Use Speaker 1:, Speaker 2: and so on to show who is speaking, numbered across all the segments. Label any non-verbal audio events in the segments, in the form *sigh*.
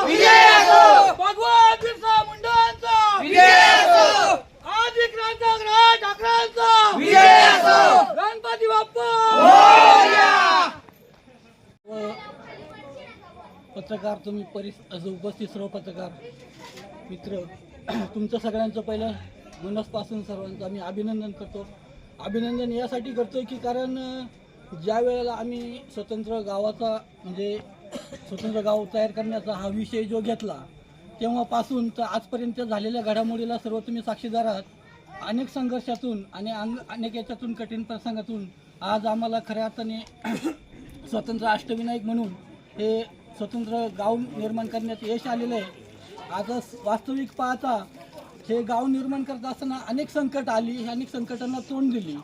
Speaker 1: भगवान बिरसा मुंडांचा
Speaker 2: विजय असो!
Speaker 1: आदी क्रांतक राज ठाकरेंचा
Speaker 2: विजय असो!
Speaker 1: गणपती बाप्पा!
Speaker 3: व पत्रकार तुम्ही परिस असं उपस्थित सर्व पत्रकार मित्र *clears throat* तुमचं सगळ्यांचं पहिलं मनसपासून सर्वांचं आम्ही अभिनंदन करतो अभिनंदन यासाठी करतो की कारण ज्या वेळेला आम्ही स्वतंत्र गावाचा म्हणजे स्वतंत्र गाव तयार करण्याचा हा विषय जो घेतला तेव्हापासून तर आजपर्यंत झालेल्या घडामोडीला सर्व तुम्ही साक्षीदार आहात. अनेक संघर्षातून आणि अंग अनेक याच्यातून कठीण प्रसंगातून आज आम्हाला खऱ्या अर्थाने *clears throat* स्वतंत्र अष्टविनायक म्हणून हे स्वतंत्र गाव निर्माण करण्यात यश आलेलं आहे. आज वास्तविक पाहता हे गाव निर्माण करत असताना अनेक संकट आली हे अनेक संकटांना तोंड दिली.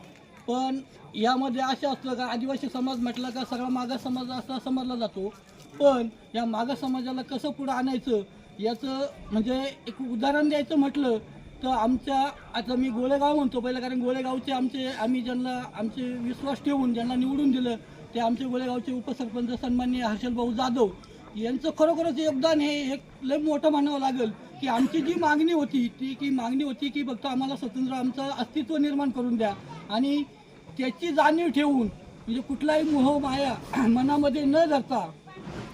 Speaker 3: पण यामध्ये असं असतं का आदिवासी समाज म्हटलं का सगळा मागास समाज असा समजला जातो. पण या मागास समाजाला कसं पुढं आणायचं याचं म्हणजे एक उदाहरण द्यायचं म्हटलं तर आमच्या आता मी गोळेगाव म्हणतो पहिलं कारण गोळेगावचे आमचे आम्ही ज्यांना आमचे विश्वास ठेवून ज्यांना निवडून दिलं ते आमचे गोळेगावचे उपसरपंच सन्माननीय हर्षलभाऊ जाधव यांचं खरोखरच योगदान हे एक लय मोठं म्हणावं लागेल की आमची जी मागणी होती ती की मागणी होती की फक्त आम्हाला स्वतंत्र आमचं अस्तित्व निर्माण करून द्या. आणि त्याची जाणीव ठेवून म्हणजे कुठलाही मोह माया मनामध्ये न धरता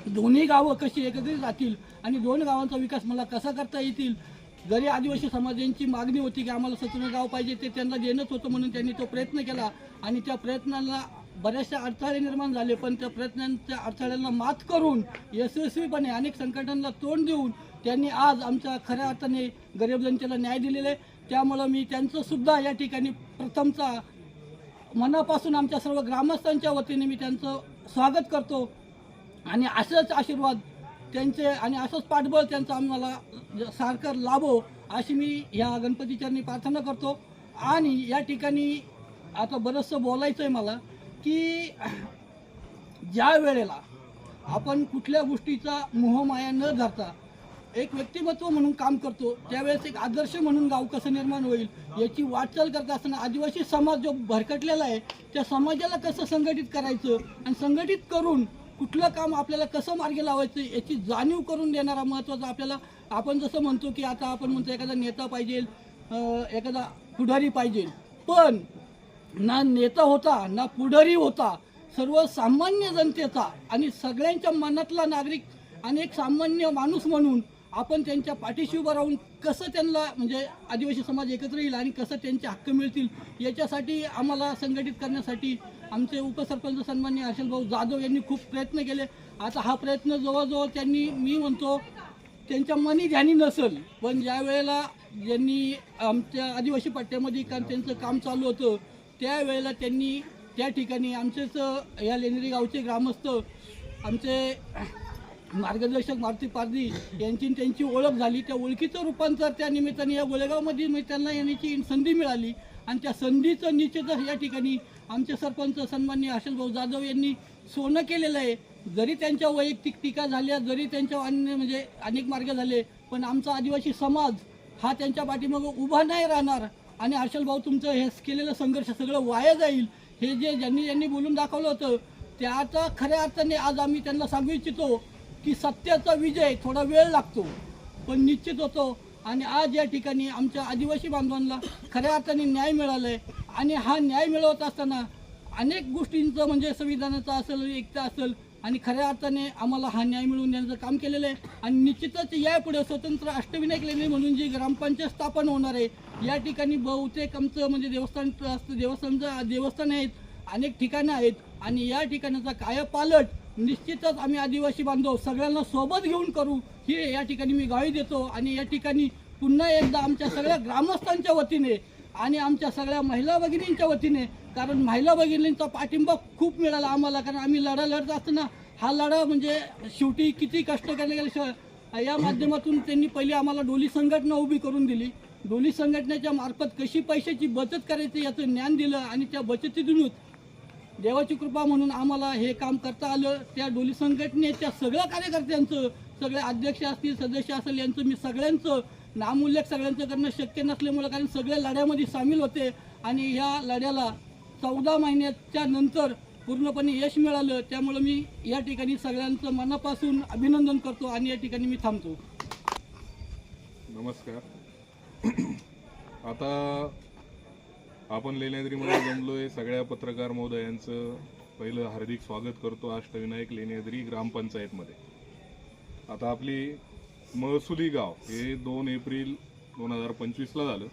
Speaker 3: दोन्ही गावं कशी एकत्रित राहतील आणि दोन गावांचा विकास मला कसा करता येतील? जरी आदिवासी समाजांची मागणी होती की आम्हाला स्वतंत्र गाव पाहिजे ते त्यांना देणंच होतं म्हणून त्यांनी तो प्रयत्न केला. आणि त्या प्रयत्नाला बऱ्याचशा अडथळे निर्माण झाले पण त्या प्रयत्नांच्या अडथळ्यांना मात करून यशस्वीपणे अनेक संकटांना तोंड देऊन त्यांनी आज आमच्या खऱ्या अर्थाने गरीब जनतेला न्याय दिलेला आहे. त्यामुळं मी त्यांचंसुद्धा या ठिकाणी प्रथमचा मनापासून आमच्या सर्व ग्रामस्थांच्या वतीने मी त्यांचं स्वागत करतो. आणि असंच आशीर्वाद त्यांचे आणि असंच पाठबळ त्यांचं आम्हाला सारखं लाभो अशी मी ह्या गणपतीचरणी प्रार्थना करतो. आणि या ठिकाणी आता बरंचसं बोलायचं आहे मला की ज्या वेळेला आपण कुठल्या गोष्टीचा मोहमाया न धरता एक व्यक्तिमत्व म्हणून काम करतो त्यावेळेस एक आदर्श म्हणून गाव कसं निर्माण होईल याची वाटचाल करत असताना आदिवासी समाज जो भरकटलेला आहे त्या समाजाला कसं संघटित करायचं आणि संघटित करून कुठलं काम आपल्याला कसं मार्गी लावायचं याची जाणीव करून देणारा महत्त्वाचा आपल्याला आपण जसं म्हणतो की आता आपण म्हणतो एखादा नेता पाहिजे एखादा पुढारी पाहिजे. पण ना नेता होता ना पुढारी होता सर्वसामान्य जनतेचा आणि सगळ्यांच्या मनातला नागरिक आणि एक सामान्य माणूस म्हणून आपण त्यांच्या पाठीशी उभं राहून कसं त्यांना म्हणजे आदिवासी समाज एकत्र येईल आणि कसं त्यांचे हक्क मिळतील याच्यासाठी आम्हाला संघटित करण्यासाठी आमचे उपसरपंच सन्मान्य हर्षलभाऊ जाधव यांनी खूप प्रयत्न केले. आता हा प्रयत्न जवळजवळ त्यांनी मी म्हणतो त्यांच्या मनी ध्यानी नसेल पण ज्या वेळेला ज्यांनी आमच्या आदिवासी पट्ट्यामध्ये कारण त्यांचं काम चालू होतं त्यावेळेला त्यांनी त्या ठिकाणी आमचेच या लेनेरी गावचे ग्रामस्थ आमचे मार्गदर्शक मारुती पारधी यांची त्यांची ओळख झाली. त्या ओळखीचं रूपांतर त्या निमित्ताने या गोळेगावमध्ये मी त्यांना येण्याची संधी मिळाली आणि त्या संधीचं निश्चितच या ठिकाणी आमचे सरपंच सन्मान्य भाऊ जाधव यांनी सोनं केलेलं आहे. जरी त्यांच्या वैयक्तिक टीका झाल्या जरी त्यांच्या अन्य म्हणजे अनेक मार्ग झाले पण आमचा आदिवासी समाज हा त्यांच्या पाठीमागं उभा नाही राहणार. आणि हर्षल भाऊ तुमचं हे केलेलं संघर्ष सगळं वाया जाईल. हे जे ज्यांनी ज्यांनी बोलून दाखवलं होतं त्याचा खऱ्या अर्थाने आज आम्ही त्यांना सांगू इच्छितो. की सत्याचा विजय थोडा वेळ लागतो. पण निश्चित होतो. आणि आज या ठिकाणी आमच्या आदिवासी बांधवांना खऱ्या अर्थाने न्याय मिळाला आहे आणि हा न्याय मिळवत असताना अनेक गोष्टींचं म्हणजे संविधानाचं असेल एकता असेल आणि खऱ्या अर्थाने आम्हाला हा न्याय मिळवून देण्याचं काम केलेलं आहे. आणि निश्चितच यापुढे स्वतंत्र अष्टविनायक लेणी म्हणून जी ग्रामपंचायत स्थापन होणार आहे या ठिकाणी बहुतेक आमचं म्हणजे देवस्थान ट्रस्ट देवस्थानचं देवस्थान आहेत अनेक ठिकाणं आहेत. आणि या ठिकाणाचा कायापालट निश्चितच आम्ही आदिवासी बांधव सगळ्यांना सोबत घेऊन करू. हे या ठिकाणी मी गावी देतो आणि या ठिकाणी पुन्हा एकदा आमच्या सगळ्या ग्रामस्थांच्या वतीने आणि आमच्या सगळ्या महिला भगिनींच्या वतीने कारण महिला भगिनींचा पाठिंबा खूप मिळाला आम्हाला कारण आम्ही लढा लढत असताना हा लढा म्हणजे शेवटी किती कष्ट करणे गेल्याशिवाय या माध्यमातून त्यांनी पहिले आम्हाला डोली संघटना उभी करून दिली. डोली संघटनेच्या मार्फत कशी पैशाची बचत करायची याचं ज्ञान दिलं आणि त्या बचतीतूनच देवाची कृपा म्हणून आम्हाला हे काम करता आलं. त्या डोली संघटनेच्या सगळ्या कार्यकर्त्यांचं सगळे अध्यक्ष असतील सदस्य असेल यांचं मी सगळ्यांचं नामोल्लेख सगळ्यांचं करणं शक्य नसल्यामुळं कारण सगळे लढ्यामध्ये सामील होते. आणि ह्या लढ्याला चौदा महिन्याच्या नंतर पूर्णपणे यश मिळालं. त्यामुळं मी या ठिकाणी सगळ्यांचं मनापासून अभिनंदन करतो आणि या ठिकाणी मी थांबतो.
Speaker 4: नमस्कार. *clears throat* आता आपण लेण्याद्रीमध्ये जमलोय. सगळ्या पत्रकार महोदयांचं पहिलं हार्दिक स्वागत करतो अष्टविनायक लेण्याद्री ग्रामपंचायतमध्ये. आता आपली महसुली गाव हे दोन एप्रिल दोन हजार पंचवीसला झालं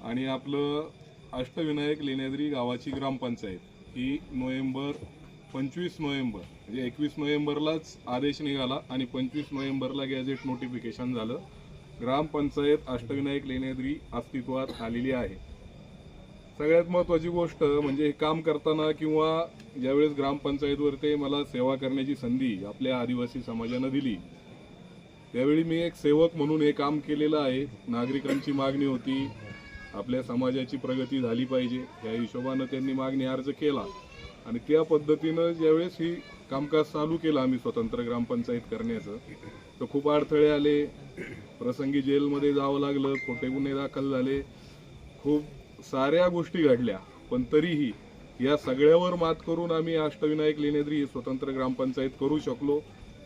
Speaker 4: आणि आपलं अष्टविनायक लेण्याद्री गावाची ग्रामपंचायत ही नोव्हेंबर पंचवीस नोव्हेंबर म्हणजे एकवीस नोव्हेंबरलाच आदेश निघाला आणि पंचवीस नोव्हेंबरला गॅझेट नोटिफिकेशन झालं. ग्रामपंचायत अष्टविनायक लेण्याद्री अस्तित्वात आलेली आहे. सगळ्यात महत्त्वाची गोष्ट म्हणजे हे काम करताना किंवा ज्यावेळेस ग्रामपंचायतवर ते मला सेवा करण्याची संधी आपल्या आदिवासी समाजानं दिली त्यावेळी मी एक सेवक म्हणून हे काम केलेलं आहे. नागरिकांची मागणी होती आपल्या समाजाची प्रगती झाली पाहिजे या हिशोबानं त्यांनी मागणी अर्ज केला. आणि त्या पद्धतीनं ज्यावेळेस ही कामकाज चालू केलं आम्ही स्वतंत्र ग्रामपंचायत करण्याचं तर खूप अडथळे आले. प्रसंगी जेलमध्ये जावं लागलं खोटे गुन्हे दाखल झाले. खूप साऱ्या गोष्टी घडल्या पण तरीही या सगळ्यावर मात करून आम्ही अष्टविनायक लेण्याद्री स्वतंत्र ग्रामपंचायत करू शकलो.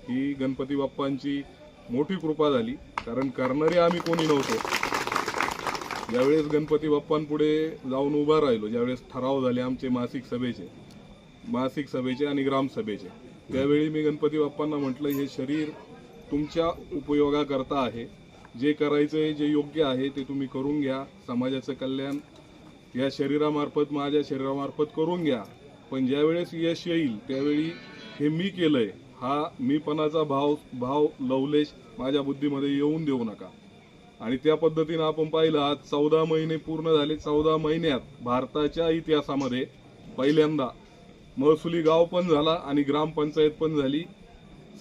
Speaker 4: ही गणपती बाप्पांची मोठी कृपा झाली कारण करणारे आम्ही कोणी नव्हतो. ज्यावेळेस गणपती बाप्पांपुढे जाऊन उभा राहिलो ज्यावेळेस ठराव झाले आमचे मासिक सभेचे मासिक सभेचे आणि ग्रामसभेचे त्यावेळी मी गणपती बाप्पांना म्हटलं हे शरीर तुमच्या उपयोगाकरता आहे. जे करायचं आहे जे योग्य आहे ते तुम्ही करून घ्या. समाजाचं कल्याण या शरीरामार्फत माझ्या शरीरामार्फत करून घ्या. पण ज्यावेळेस यश येईल त्यावेळी हे मी केलंय हा मीपणाचा भाव भाव लवलेश माझ्या बुद्धीमध्ये येऊन देऊ नका. आणि त्या पद्धतीनं आपण पाहिलं आज चौदा महिने पूर्ण झाले. चौदा महिन्यात भारताच्या इतिहासामध्ये पहिल्यांदा महसुली गाव पण झाला आणि ग्रामपंचायत पण झाली.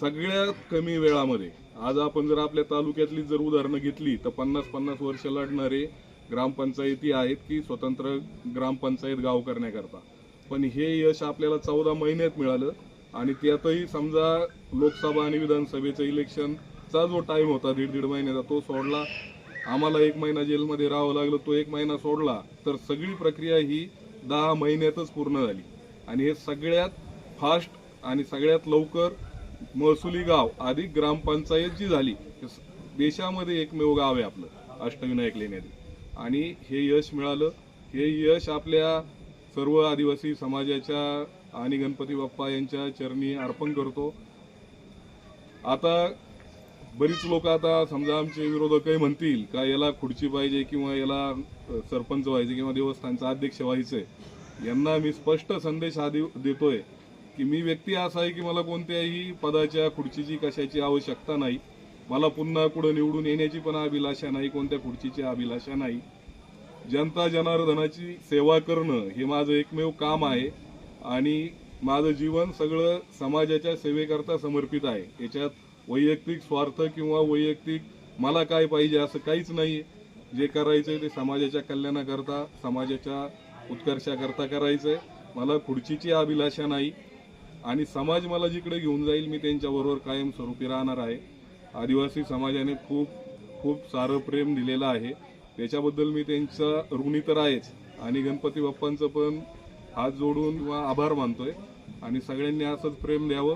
Speaker 4: सगळ्यात कमी वेळामध्ये. आज आपण जर आपल्या तालुक्यातली जर उदाहरणं घेतली तर पन्नास पन्नास वर्ष लढणारे ग्रामपंचायती आहेत की स्वतंत्र ग्रामपंचायत गाव करण्याकरता. पण हे यश आपल्याला चौदा महिन्यात मिळालं आणि त्यातही समजा लोकसभा आणि विधानसभेचं इलेक्शनचा जो टाईम होता दीड दीड महिन्याचा तो सोडला. आम्हाला एक महिना जेलमध्ये राहावं लागलं तो एक महिना सोडला. तर सगळी प्रक्रिया ही दहा महिन्यातच पूर्ण झाली. आणि हे सगळ्यात फास्ट आणि सगळ्यात लवकर महसुली गाव अधिक ग्रामपंचायत जी झाली देशामध्ये एकमेव गाव आहे आपलं अष्टविनायक लेण्यात आणि हे यश मिळालं. हे यश आपल्या सर्व आदिवासी समाजाच्या आणि गणपती बाप्पा यांच्या चरणी अर्पण करतो. आता बरीच लोक आता समजा आमचे विरोधकही म्हणतील का याला खुर्ची पाहिजे किंवा याला सरपंच व्हायचे किंवा देवस्थानचा अध्यक्ष व्हायचे. यांना मी स्पष्ट संदेश हा देतोय की मी व्यक्ती असा आहे की मला कोणत्याही पदाच्या खुर्चीची कशाची आवश्यकता नाही. मला पुन्हा कुठं निवडून येण्याची पण अभिलाषा नाही कोणत्या खुर्चीची अभिलाषा नाही. जनता जनार्दनाची सेवा करणं हे माझं एकमेव काम आहे आणि माझं जीवन सगळं समाजाच्या सेवेकरता समर्पित आहे. याच्यात वैयक्तिक स्वार्थ किंवा वैयक्तिक मला काय पाहिजे असं काहीच नाही. जे करायचं ते समाजाच्या कल्याणाकरता समाजाच्या उत्कर्षाकरता करायचंय. मला खुर्चीची अभिलाषा नाही आणि समाज मला जिकडे घेऊन जाईल मी त्यांच्याबरोबर कायमस्वरूपी राहणार आहे. आदिवासी समाजाने खूप खूप सारं प्रेम दिलेलं आहे. त्याच्याबद्दल मी त्यांचा ऋणी तर आहेच. आणि गणपती बाप्पांचं पण हात जोडून किंवा आभार मानतोय. आणि सगळ्यांनी असंच प्रेम द्यावं.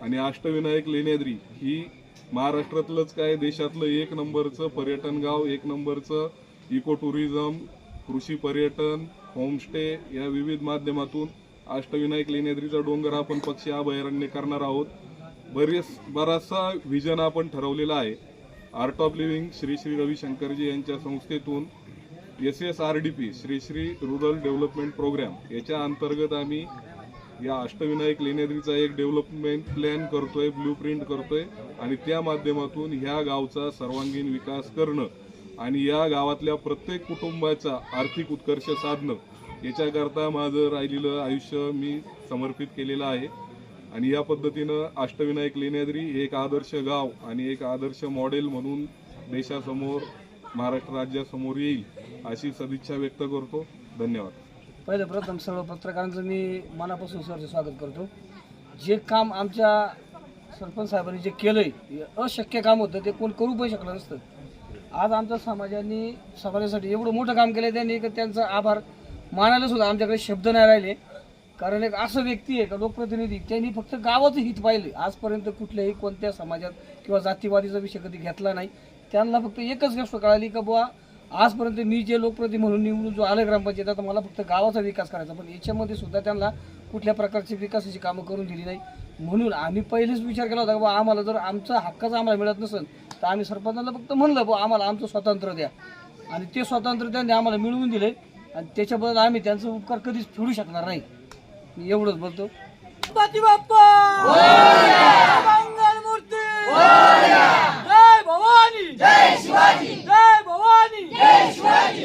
Speaker 4: आणि अष्टविनायक लेण्याद्री ही महाराष्ट्रातलंच काय देशातलं एक नंबरचं पर्यटन गाव एक नंबरचं इको टुरिझम कृषी पर्यटन होमस्टे या विविध माध्यमातून अष्टविनायक लेण्याद्रीचा डोंगर आपण पक्षी अभयारण्य करणार आहोत. बरेच बराचसा व्हिजन आपण ठरवलेला आहे. Art of living Shri Shri Ravishankarji यांच्या संस्थेतून S S R D P Shri Shri rural development program याच्या अंतर्गत आम्ही या अष्टविनायक लेण्याद्रीचा एक डेव्हलपमेंट प्लॅन करतोय ब्ल्यू प्रिंट करतोय आणि त्या माध्यमातून ह्या गावचा सर्वांगीण विकास करणं आणि या गावातल्या प्रत्येक कुटुंबाचा आर्थिक उत्कर्ष साधणं याच्याकरता माझं राहिलेलं आयुष्य मी समर्पित केलेलं आहे. आणि या पद्धतीनं अष्टविनायक लेण्याद्री हे एक आदर्श गाव आणि एक आदर्श मॉडेल म्हणून देशासमोर महाराष्ट्र राज्यासमोर येईल अशी सदिच्छा व्यक्त करतो. धन्यवाद.
Speaker 5: पहिले प्रथम सर्व पत्रकारांचं मी मनापासून सरचं स्वागत करतो. जे काम आमच्या सरपंच साहेबांनी जे केलंय हे अशक्य काम होतं ते कोण करू पण शकलं नसतं. आज आमच्या समाजाने समाजासाठी एवढं मोठं काम केलं त्यांनी त्यांचा आभार मानायला सुद्धा आमच्याकडे शब्द नाही राहिले. कारण एक असं व्यक्ती आहे का लोकप्रतिनिधी त्यांनी फक्त गावाचं हित पाहिलं आजपर्यंत कुठल्याही कोणत्या समाजात किंवा जातीवादीचा विषय कधी घेतला नाही. त्यांना फक्त एकच गोष्ट कळाली का बुवा आजपर्यंत मी जे लोकप्रतिनिधी म्हणून निवडून जो आले ग्रामपंचायत मला फक्त गावाचा विकास करायचा पण याच्यामध्ये सुद्धा त्यांना कुठल्या प्रकारची विकासाची कामं करून दिली नाही. म्हणून आम्ही पहिलेच विचार केला होता की आम्हाला जर आमचा हक्काचा आम्हाला मिळत नसेल तर आम्ही सरपंचाला फक्त म्हणलं बुवा आम्हाला आमचं स्वातंत्र्य द्या. आणि ते स्वातंत्र्य त्यांनी आम्हाला मिळवून दिले आणि त्याच्याबद्दल आम्ही त्यांचा उपकार कधीच फेडू शकणार नाही. मी एवढंच बोलतो. गणपती बाप्पा! मंगल मूर्ती! जय भवानी! जय शिवाजी! जय भवानी! जय शिवाजी!